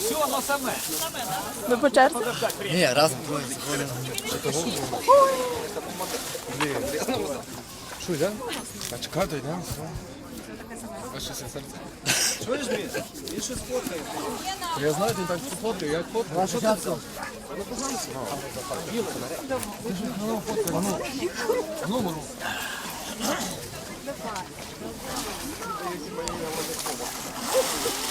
Все воно саме. Ви по черзі? Ні, разом. Що, йдемо? А чекати, йдемо, все. Ваше серце. Чуєш, Міш? Він щось фоткає. Я знаю, ти так фоткаю, я фоткаю. Ваше серце.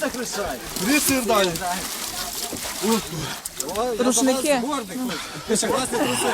це хрещає? Тріси далі. Рушники. Гордий. Ти ще класний труси.